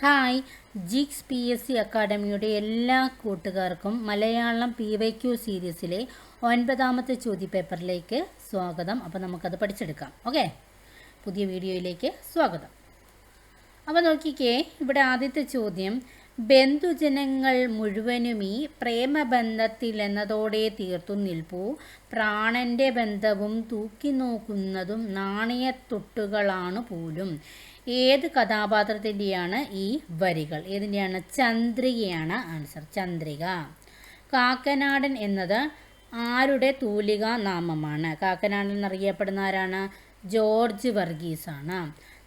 Hi Jix P S C അക്കാഡമിയുടെ എല്ലാ കൂട്ടുകാർക്കും Malayalam P Y Q സീരീസിലെ ഒൻപതാമത്തെ ചോദ്യപേപ്പറിലേക്ക് സ്വാഗതം. അപ്പോൾ നമുക്കത് പഠിച്ചെടുക്കാം. ഓക്കെ പുതിയ വീഡിയോയിലേക്ക് സ്വാഗതം. അപ്പോൾ നോക്കിക്കേ ഇവിടെ ആദ്യത്തെ ചോദ്യം ബന്ധുജനങ്ങൾ മുഴുവനും ഈ പ്രേമബന്ധത്തിൽ എന്നതോടെ തീർത്തു നിൽപ്പൂ. പ്രാണന്റെ ബന്ധവും തൂക്കി നോക്കുന്നതും നാണയത്തൊട്ടുകളാണ് പോലും. ഏത് കഥാപാത്രത്തിന്റെയാണ് ഈ വരികൾ? ഏതിന്റെയാണ് ചന്ദ്രികയാണ് ആൻസർ. ചന്ദ്രിക. കാക്കനാടൻ എന്നത് ആരുടെ തൂലിക നാമമാണ് കാക്കനാടൻ എന്നറിയപ്പെടുന്ന ആരാണ്? ജോർജ് വർഗീസാണ്.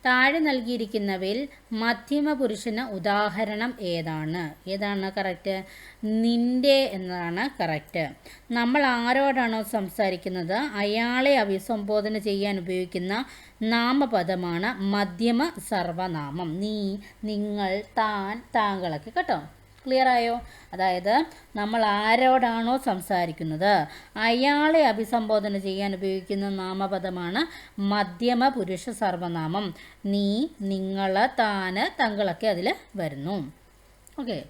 താഴെ നൽകിയിരിക്കുന്നവയിൽ മധ്യമ പുരുഷന് ഉദാഹരണം ഏതാണ്? ഏതാണ് കറക്റ്റ് നിന്റെ എന്നതാണ് കറക്റ്റ് നമ്മൾ ആരോടാണോ സംസാരിക്കുന്നത്? അയാളെ അഭിസംബോധന ചെയ്യാൻ ഉപയോഗിക്കുന്ന നാമപദമാണ് മധ്യമ സർവനാമം. നീ നിങ്ങൾ താൻ താങ്കളൊക്കെ കേട്ടോ? ക്ലിയർ ആയോ? അതായത് നമ്മൾ ആരോടാണോ സംസാരിക്കുന്നത്? അയാളെ അഭിസംബോധന ചെയ്യാൻ ഉപയോഗിക്കുന്ന നാമപദമാണ് മധ്യമ പുരുഷ സർവനാമം. നീ നിങ്ങൾ താന് തങ്ങളൊക്കെ അതിൽ വരുന്നു. ഓക്കെ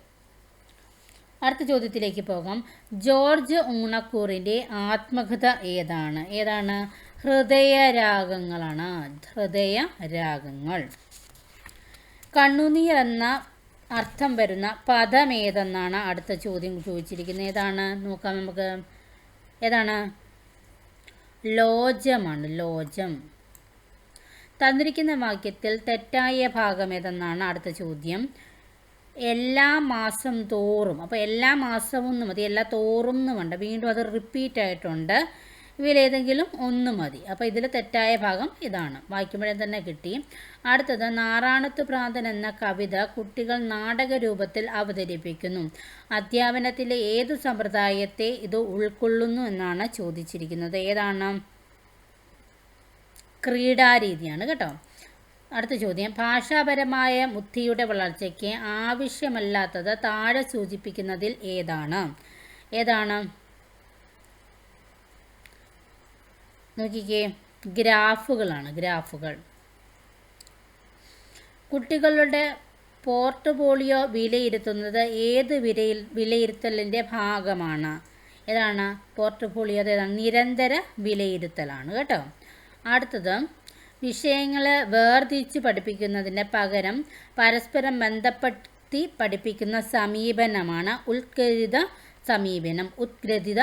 അടുത്ത ചോദ്യത്തിലേക്ക് പോകാം. ജോർജ് ഊണക്കൂറിന്റെ ആത്മകഥ ഏതാണ്? ഏതാണ്? ഹൃദയരാഗങ്ങളാണ്. ഹൃദയരാഗങ്ങൾ. കണ്ണുനീർ എന്ന അർത്ഥം വരുന്ന പദം ഏതെന്നാണ് അടുത്ത ചോദ്യം ചോദിച്ചിരിക്കുന്നത്. ഏതാണ്? നോക്കാം നമുക്ക്. ഏതാണ്? ലോജമാണ് ലോജം തന്നിരിക്കുന്ന വാക്യത്തിൽ തെറ്റായ ഭാഗം ഏതെന്നാണ് അടുത്ത ചോദ്യം. എല്ലാ മാസം തോറും അപ്പോൾ എല്ലാ മാസവും മതി എല്ലാ തോറും വേണ്ട വീണ്ടും അത് റിപ്പീറ്റ് ആയിട്ടുണ്ട്. ഇവയിലേതെങ്കിലും ഒന്ന് മതി. അപ്പോൾ ഇതിൽ തെറ്റായ ഭാഗം ഇതാണ്. വായിക്കുമ്പോഴേ തന്നെ കിട്ടി. അടുത്തത് നാറാണത്ത് പ്രാന്തൻ എന്ന കവിത കുട്ടികൾ നാടക രൂപത്തിൽ അവതരിപ്പിക്കുന്നു. അധ്യാപനത്തിലെ ഏതു സമ്പ്രദായത്തെ ഇത് ഉൾക്കൊള്ളുന്നു എന്നാണ് ചോദിച്ചിരിക്കുന്നത്. ഏതാണ്? ക്രീഡാരീതിയാണ് കേട്ടോ. അടുത്ത ചോദ്യം ഭാഷാപരമായ ബുദ്ധിയുടെ വളർച്ചയ്ക്ക് ആവശ്യമല്ലാത്തത് താഴെ സൂചിപ്പിക്കുന്നതിൽ ഏതാണ്? ഏതാണ്? നോക്കിക്കേ ഗ്രാഫുകളാണ് ഗ്രാഫുകൾ. കുട്ടികളുടെ പോർട്ട്ഫോളിയോ വിലയിരുത്തുന്നത് ഏത് വിലയിൽ വിലയിരുത്തലിന്റെ ഭാഗമാണ്? ഏതാണ്? പോർട്ട്ഫോളിയോ ഏതാണ് നിരന്തര വിലയിരുത്തലാണ് കേട്ടോ. അടുത്തത് വിഷയങ്ങളെ വേർതിരിച്ച് പഠിപ്പിക്കുന്നതിന് പകരം പരസ്പരം ബന്ധപ്പെടുത്തി പഠിപ്പിക്കുന്ന സമീപനമാണ് ഉത്കരിത സമീപനം ഉത്ഗ്രഥിത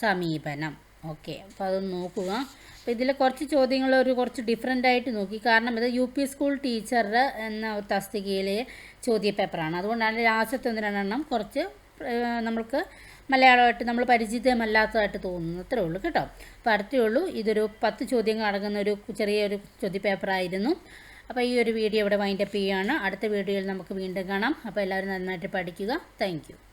സമീപനം. ഓക്കെ അപ്പോൾ അത് നോക്കുക. അപ്പോൾ ഇതിൽ കുറച്ച് ചോദ്യങ്ങൾ ഒരു കുറച്ച് ഡിഫറെന്റ് ആയിട്ട് നോക്കി. കാരണം ഇത് യു പി സ്കൂൾ ടീച്ചറുടെ എന്ന തസ്തികയിലെ ചോദ്യപേപ്പറാണ് അതുകൊണ്ടാണ് ലാസ്റ്റത്തെ ഒന്ന് രണ്ടെണ്ണം കുറച്ച് നമ്മൾക്ക് മലയാളമായിട്ട് നമ്മൾ പരിചിതമല്ലാത്തതായിട്ട് തോന്നുന്നു അത്രേ ഉള്ളൂ കേട്ടോ. അപ്പോൾ അടുത്തേ ഉള്ളൂ. ഇതൊരു പത്ത് ചോദ്യങ്ങൾ അടങ്ങുന്ന ഒരു ചെറിയൊരു ചോദ്യപേപ്പറായിരുന്നു അപ്പോൾ ഈ ഒരു വീഡിയോ ഇവിടെ വൈൻഡപ്പ് ചെയ്യുകയാണ്. അടുത്ത വീഡിയോയിൽ നമുക്ക് വീണ്ടും കാണാം. അപ്പോൾ എല്ലാവരും നന്നായിട്ട് പഠിക്കുക. താങ്ക്